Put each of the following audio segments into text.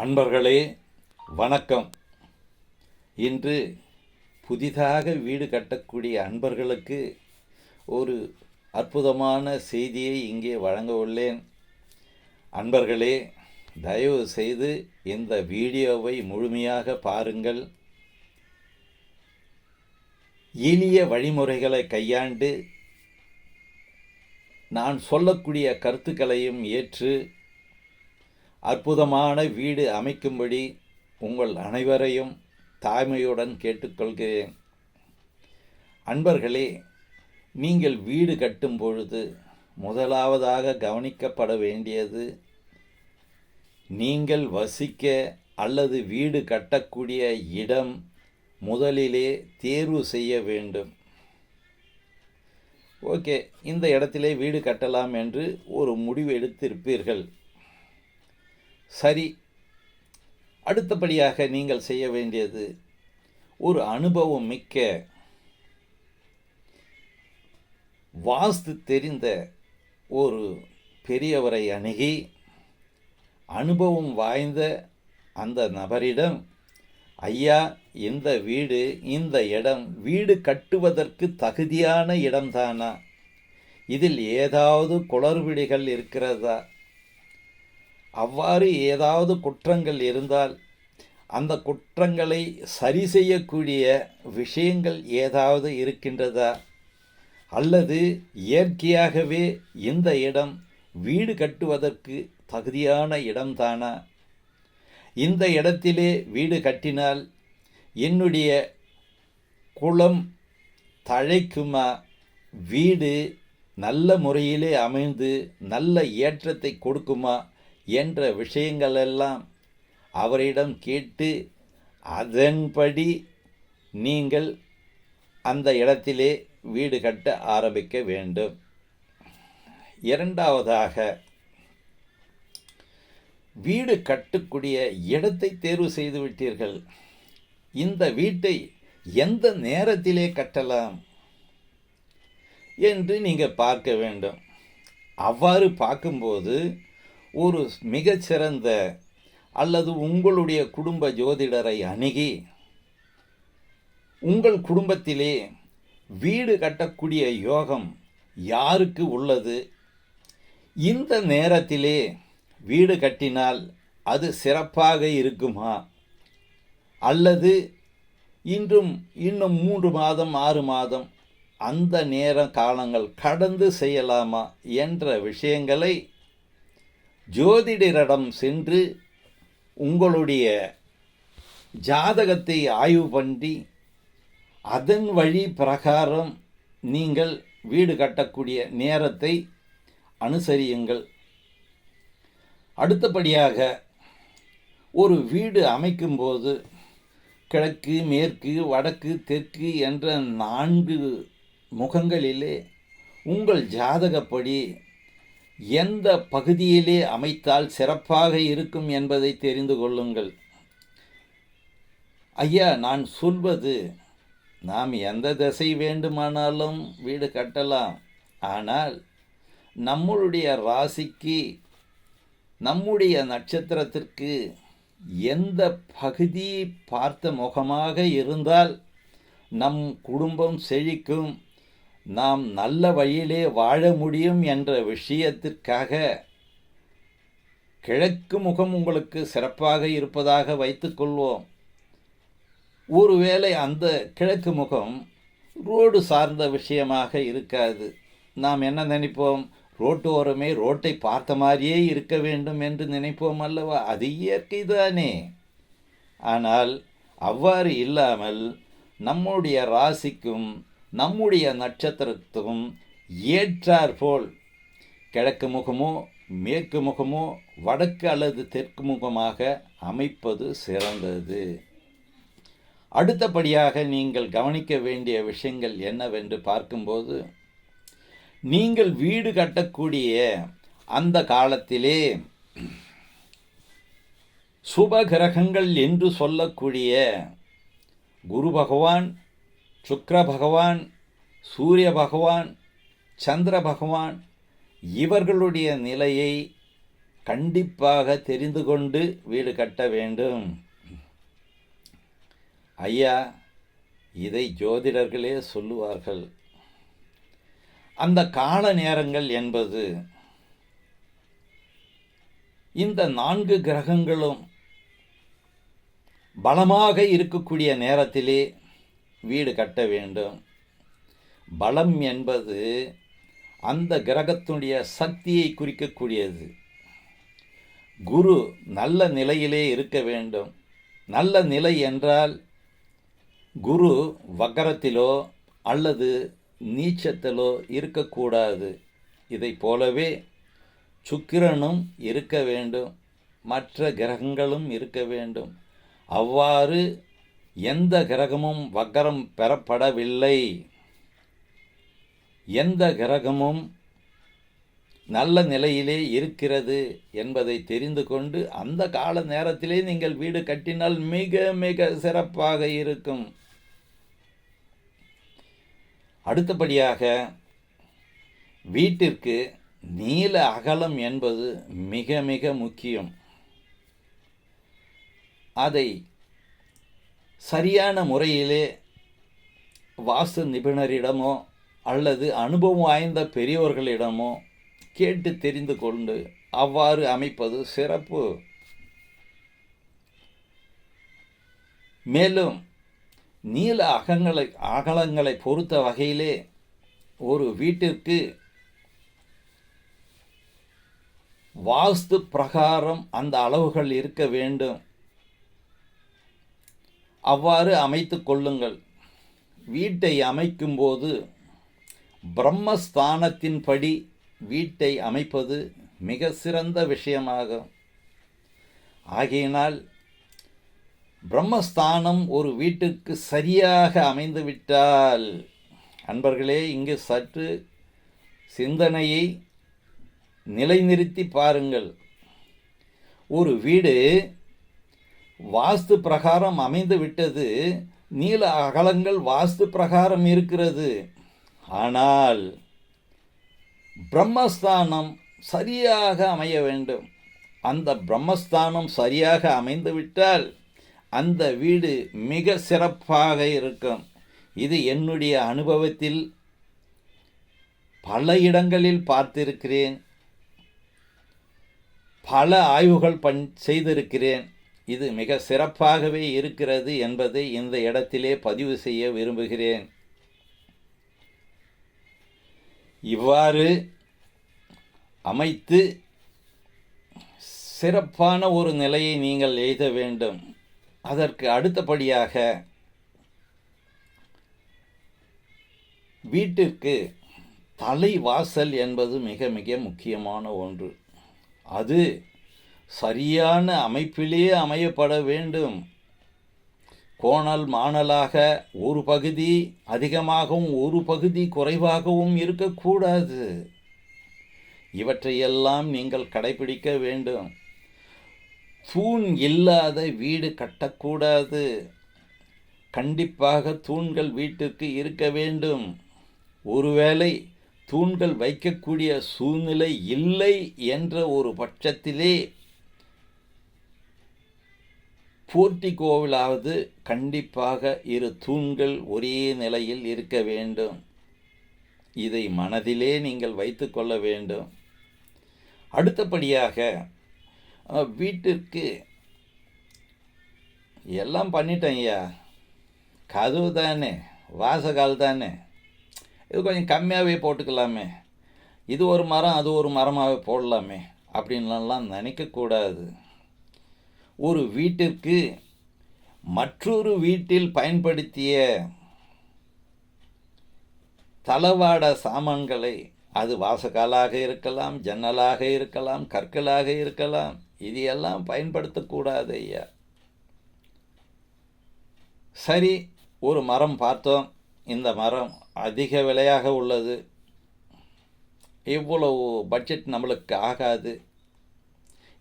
அன்பர்களே வணக்கம். இன்று புதிதாக வீடு கட்டக்கூடிய அன்பர்களுக்கு ஒரு அற்புதமான செய்தியை இங்கே வழங்க உள்ளேன். அன்பர்களே தயவு செய்து இந்த வீடியோவை முழுமையாக பாருங்கள். எளிய வழிமுறைகளை கையாண்டு நான் சொல்லக்கூடிய கருத்துக்களையும் ஏற்று அற்புதமான வீடு அமைக்கும்படி உங்கள் அனைவரையும் தாய்மையுடன் கேட்டுக்கொள்கிறேன். அன்பர்களே நீங்கள் வீடு கட்டும் பொழுது முதலாவதாக கவனிக்கப்பட வேண்டியது நீங்கள் வசிக்க அல்லது வீடு கட்டக்கூடிய இடம் முதலிலே தேர்வு செய்ய வேண்டும். ஓகே இந்த இடத்திலே வீடு கட்டலாம் என்று ஒரு முடிவு எடுத்திருப்பீர்கள். சரி. அடுத்தபடியாக நீங்கள் செய்ய வேண்டியது ஒரு அனுபவம் மிக்க வாஸ்து தெரிந்த ஒரு பெரியவரை அணுகி அனுபவம் வாய்ந்த அந்த நபரிடம் ஐயா இந்த வீடு இந்த இடம் வீடு கட்டுவதற்கு தகுதியான இடம்தானா? இதில் ஏதாவது குளறுபிடிகள் இருக்கிறதா? அவ்வாறு ஏதாவது குற்றங்கள் இருந்தால் அந்த குற்றங்களை சரி செய்யக்கூடிய விஷயங்கள் ஏதாவது இருக்கின்றதா? அல்லது இயற்கையாகவே இந்த இடம் வீடு கட்டுவதற்கு தகுதியான இடம்தானா? இந்த இடத்திலே வீடு கட்டினால் என்னுடைய குளம் தழைக்குமா? வீடு நல்ல முறையிலே அமைந்து நல்ல ஏற்றத்தை கொடுக்குமா? என்ற விஷயங்களெல்லாம் அவரிடம் கேட்டு அதன்படி நீங்கள் அந்த இடத்திலே வீடு கட்ட ஆரம்பிக்க வேண்டும். இரண்டாவதாக வீடு கட்டக்கூடிய இடத்தை தேர்வு செய்து விட்டீர்கள். இந்த வீட்டை எந்த நேரத்திலே கட்டலாம் என்று நீங்கள் பார்க்க வேண்டும். அவ்வாறு பார்க்கும்போது ஒரு மிகச்சிறந்த அல்லது உங்களுடைய குடும்ப ஜோதிடரை அணுகி உங்கள் குடும்பத்திலே வீடு கட்டக்கூடிய யோகம் யாருக்கு உள்ளது? இந்த நேரத்திலே வீடு கட்டினால் அது சிறப்பாக இருக்குமா? அல்லது இன்றும் இன்னும் மூன்று மாதம் ஆறு மாதம் அந்த நேர காலங்கள் கடந்து செய்யலாமா என்ற விஷயங்களை ஜோதிடரிடம் சென்று உங்களுடைய ஜாதகத்தை ஆய்வு பண்ணி அதன் வழி பிரகாரம் நீங்கள் வீடு கட்டக்கூடிய நேரத்தை அனுசரியுங்கள். அடுத்தபடியாக ஒரு வீடு அமைக்கும்போது கிழக்கு மேற்கு வடக்கு தெற்கு என்ற நான்கு முகங்களிலே உங்கள் ஜாதகப்படி எந்த பகுதியிலே அமைத்தால் சிறப்பாக இருக்கும் என்பதை தெரிந்து கொள்ளுங்கள். ஐயா நான் சொல்வது நாம் எந்த திசை வேண்டுமானாலும் வீடு கட்டலாம். ஆனால் நம்மளுடைய ராசிக்கு நம்முடைய நட்சத்திரத்திற்கு எந்த பகுதி பார்த்த முகமாக இருந்தால் நம் குடும்பம் செழிக்கும். நாம் நல்ல வழியிலே வாழ முடியும் என்ற விஷயத்திற்காக கிழக்கு முகம் உங்களுக்கு சிறப்பாக இருப்பதாக வைத்துக்கொள்வோம் ஒருவேளை அந்த கிழக்கு முகம் ரோடு சார்ந்த விஷயமாக இருக்காது. நாம் என்ன நினைப்போம்? ரோட்டு ஓரமே ரோட்டை பார்த்த மாதிரியே இருக்க வேண்டும் என்று நினைப்போம் அல்லவா? அது இயற்கை தானே ஆனால் அவ்வாறு இல்லாமல் நம்முடைய ராசிக்கும் நம்முடைய நட்சத்திரத்துக்கும் ஏற்றாற்போல் கிழக்கு முகமோ மேற்கு முகமோ வடக்கு அல்லது தெற்கு முகமாக அமைப்பது சிறந்தது. அடுத்தபடியாக நீங்கள் கவனிக்க வேண்டிய விஷயங்கள் என்னவென்று பார்க்கும்போது நீங்கள் வீடு கட்டக்கூடிய அந்த காலத்திலே சுப கிரகங்கள் என்று சொல்லக்கூடிய குரு பகவான் சுக்கர பகவான் சூரிய பகவான் சந்திர பகவான் இவர்களுடைய நிலையை கண்டிப்பாக தெரிந்து கொண்டு வீடு கட்ட வேண்டும். ஐயா இதை ஜோதிடர்களே சொல்லுவார்கள். அந்த கால நேரங்கள் என்பது இந்த நான்கு கிரகங்களும் பலமாக இருக்கக்கூடிய நேரத்திலே வீடு கட்ட வேண்டும். பலம் என்பது அந்த கிரகத்தினுடைய சக்தியை குறிக்கக்கூடியது. குரு நல்ல நிலையிலே இருக்க வேண்டும். நல்ல நிலை என்றால் குரு வக்கரத்திலோ அல்லது நீச்சத்திலோ இருக்கக்கூடாது. இதை போலவே சுக்கிரனும் இருக்க வேண்டும். மற்ற கிரகங்களும் இருக்க வேண்டும். அவ்வாறு எந்த கிரகமும் வக்கரம் பெறப்படவில்லை. எந்த கிரகமும் நல்ல நிலையிலே இருக்கிறது என்பதை தெரிந்து கொண்டு அந்த கால நேரத்திலே நீங்கள் வீடு கட்டினால் மிக மிக சிறப்பாக இருக்கும். அடுத்தபடியாக வீட்டிற்கு நீல அகலம் என்பது மிக மிக முக்கியம். அதை சரியான முறையிலே வாஸ்து நிபுணரிடமோ அல்லது அனுபவம் வாய்ந்த பெரியவர்களிடமோ கேட்டு தெரிந்து கொண்டு அவ்வாறு அமைப்பது சிறப்பு. மேலும் நீல அகங்களை அகலங்களை பொறுத்த வகையிலே ஒரு வீட்டிற்கு வாஸ்து பிரகாரம் அந்த அளவுகள் இருக்க வேண்டும். அவ்வாறு அமைத்து கொள்ளுங்கள். வீட்டை அமைக்கும்போது பிரம்மஸ்தானத்தின்படி வீட்டை அமைப்பது மிக சிறந்த விஷயமாகும். ஆகையினால் பிரம்மஸ்தானம் ஒரு வீட்டுக்கு சரியாக அமைந்துவிட்டால் அன்பர்களே இங்கு சற்று சிந்தனையை நிலைநிறுத்தி பாருங்கள். ஒரு வீடு வாஸ்து பிரகாரம் அமைந்து விட்டது. நீல அகலங்கள் வாஸ்து பிரகாரம் இருக்கிறது. ஆனால் பிரம்மஸ்தானம் சரியாக அமைய வேண்டும். அந்த பிரம்மஸ்தானம் சரியாக அமைந்துவிட்டால் அந்த வீடு மிக சிறப்பாக இருக்கும். இது என்னுடைய அனுபவத்தில் பல இடங்களில் பார்த்திருக்கிறேன். பல ஆய்வுகள் பண் செய்திருக்கிறேன். இது மிக சிறப்பாகவே இருக்கிறது என்பதை இந்த இடத்திலே பதிவு செய்ய விரும்புகிறேன். இவ்வாறு அமைத்து சிறப்பான ஒரு நிலையை நீங்கள் எழுத வேண்டும். அதற்கு அடுத்தபடியாக வீட்டிற்கு தலைவாசல் என்பது மிக மிக முக்கியமான ஒன்று. அது சரியான அமைப்பிலே அமையப்பட வேண்டும். கோணல் மாணலாக ஒரு பகுதி அதிகமாகவும் ஒரு பகுதி குறைவாகவும் இருக்கக்கூடாது. இவற்றையெல்லாம் நீங்கள் கடைபிடிக்க வேண்டும். தூண் இல்லாத வீடு கட்டக்கூடாது. கண்டிப்பாக தூண்கள் வீட்டுக்கு இருக்க வேண்டும். ஒருவேளை தூண்கள் வைக்கக்கூடிய சூழ்நிலை இல்லை என்ற ஒரு பட்சத்திலே போர்ட்டிகோவிலாவது கண்டிப்பாக இரு தூண்கள் ஒரே நிலையில் இருக்க வேண்டும். இதை மனதிலே நீங்கள் வைத்து கொள்ள வேண்டும். அடுத்தபடியாக வீட்டிற்கு எல்லாம் பண்ணிட்டேன் ஐயா. கதவு தானே வாசகால் தானே. இது கொஞ்சம் கம்மியாகவே போட்டுக்கலாமே. இது ஒரு மரம் அது ஒரு மரமாகவே போடலாமே. அப்படின்லாம் நினைக்கக்கூடாது ஒரு வீட்டிற்கு மற்றொரு வீட்டில் பயன்படுத்திய தளவாட சாமான்களை அது வாசகாலாக இருக்கலாம் ஜன்னலாக இருக்கலாம் கற்களாக இருக்கலாம் இது எல்லாம் பயன்படுத்தக்கூடாது ஐயா. சரி ஒரு மரம் பார்த்தோம். இந்த மரம் அதிக விலையாக உள்ளது. இவ்வளவு பட்ஜெட் நம்மளுக்கு ஆகாது.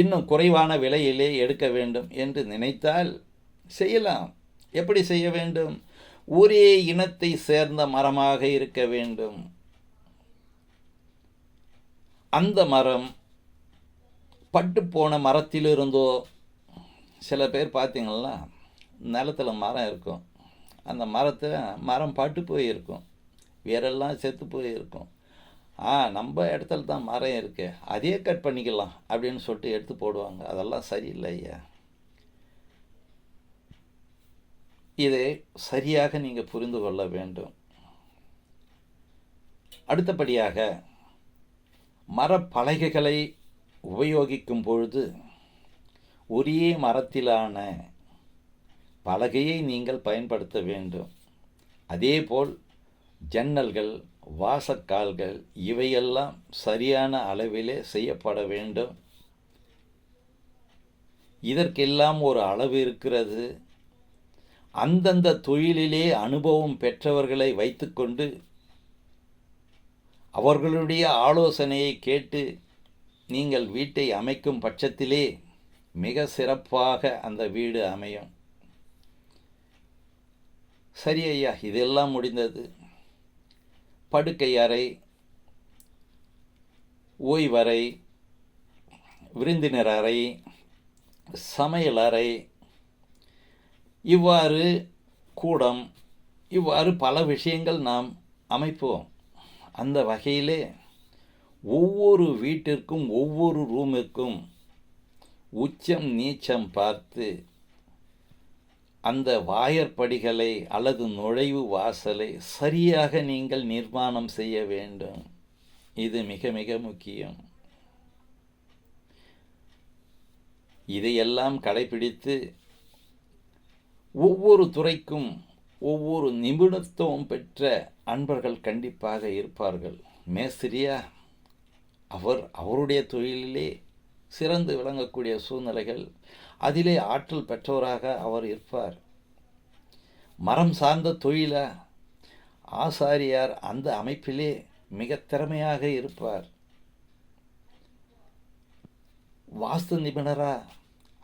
இன்னும் குறைவான விலையிலே எடுக்க வேண்டும் என்று நினைத்தால் செய்யலாம். எப்படி செய்ய வேண்டும்? ஒரே இனத்தை சேர்ந்த மரமாக இருக்க வேண்டும். அந்த மரம் பட்டு போன மரத்திலிருந்தோ சில பேர் பார்த்தீங்களா? நிலத்துல மரம் இருக்கும். அந்த மரத்தில் மரம் பட்டு போயிருக்கும். வேரெல்லாம் செத்து போயிருக்கும். ஆ நம்ம இடத்துல தான் மரம் இருக்கு அதையே கட் பண்ணிக்கலாம் அப்படின்னு சொல்லிட்டு எடுத்து போடுவாங்க. அதெல்லாம் சரியில்லை ஐயா. இதை சரியாக நீங்கள் புரிந்து கொள்ள வேண்டும். அடுத்தபடியாக மரப்பலகைகளை உபயோகிக்கும் பொழுது ஒரே மரத்திலான பலகையை நீங்கள் பயன்படுத்த வேண்டும். அதேபோல் ஜன்னல்கள் வாசக்கால்கள் இவையெல்லாம் சரியான அளவிலே செய்யப்பட வேண்டும். இதற்கெல்லாம் ஒரு அளவு இருக்கிறது. அந்தந்த தொழிலிலே அனுபவம் பெற்றவர்களை வைத்துக்கொண்டு அவர்களுடைய ஆலோசனையை கேட்டு நீங்கள் வீட்டை அமைக்கும் பட்சத்திலே மிக சிறப்பாக அந்த வீடு அமையும். சரி ஐயா இதெல்லாம் முடிந்தது. படுக்கை அறை ஓய்வறை விருந்தினர் அறை சமையல் அறை இவ்வாறு கூடம் இவ்வாறு பல விஷயங்கள் நாம் அமைப்போம். அந்த வகையிலே ஒவ்வொரு வீட்டிற்கும் ஒவ்வொரு ரூமுக்கும் உச்சம் நீச்சம் பார்த்து அந்த வாயற்படிகளை அல்லது நுழைவு வாசலை சரியாக நீங்கள் நிர்மாணம் செய்ய வேண்டும். இது மிக மிக முக்கியம். இதையெல்லாம் கடைபிடித்து ஒவ்வொரு துறைக்கும் ஒவ்வொரு நிபுணத்துவம் பெற்ற அன்பர்கள் கண்டிப்பாக இருப்பார்கள். மேஸ்திரியா அவர் அவருடைய தொழிலிலே சிறந்து விளங்கக்கூடிய சூழ்நிலைகள் அதிலே ஆற்றல் பெற்றவராக அவர் இருப்பார். மரம் சார்ந்த தொழில ஆசாரியார் அந்த அமைப்பிலே மிக திறமையாக இருப்பார். வாஸ்து நிபுணரா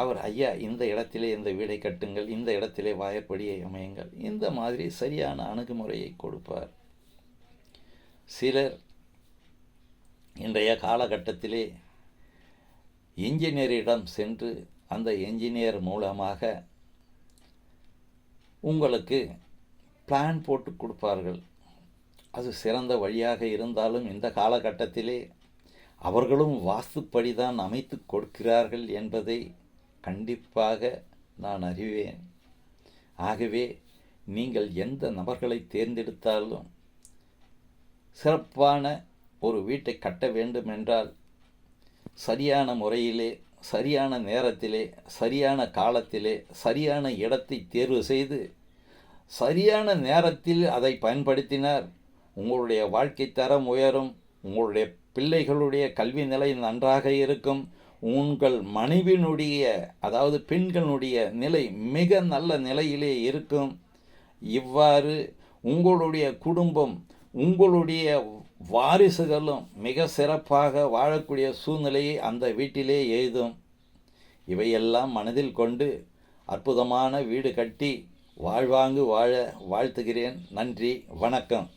அவர் ஐயா இந்த இடத்திலே இந்த வீடை கட்டுங்கள் இந்த இடத்திலே வாயப்படியை அமையுங்கள். இந்த மாதிரி சரியான அணுகுமுறையை கொடுப்பார். சிலர் இன்றைய காலகட்டத்திலே இன்ஜினியரிடம் சென்று அந்த என்ஜினியர் மூலமாக உங்களுக்கு பிளான் போட்டு கொடுப்பார்கள். அது சிறந்த வழியாக இருந்தாலும் இந்த காலகட்டத்திலே அவர்களும் வாஸ்துப்படி தான் அமைத்து கொடுக்கிறார்கள் என்பதை கண்டிப்பாக நான் அறிவேன். ஆகவே நீங்கள் எந்த நபர்களை தேர்ந்தெடுத்தாலும் சிறப்பான ஒரு வீட்டை கட்ட வேண்டும் என்றால் சரியான முறையிலே சரியான நேரத்திலே சரியான காலத்திலே சரியான இடத்தை தேர்வு செய்து சரியான நேரத்தில் அதை பயன்படுத்தினார். உங்களுடைய வாழ்க்கை தரம் உயரும் உங்களுடைய பிள்ளைகளுடைய கல்வி நிலை நன்றாக இருக்கும் உங்கள் மனைவினுடைய அதாவது பெண்களுடைய நிலை மிக நல்ல நிலையிலே இருக்கும். இவ்வாறு உங்களுடைய குடும்பம் உங்களுடைய வாரிசுகளும் மிக சிறப்பாக வாழக்கூடிய சூழ்நிலையை அந்த வீட்டிலே எய்தும். இவையெல்லாம் மனதில் கொண்டு அற்புதமான வீடு கட்டி வாழ்வாங்கு வாழ வாழ்த்துகிறேன். நன்றி. வணக்கம்.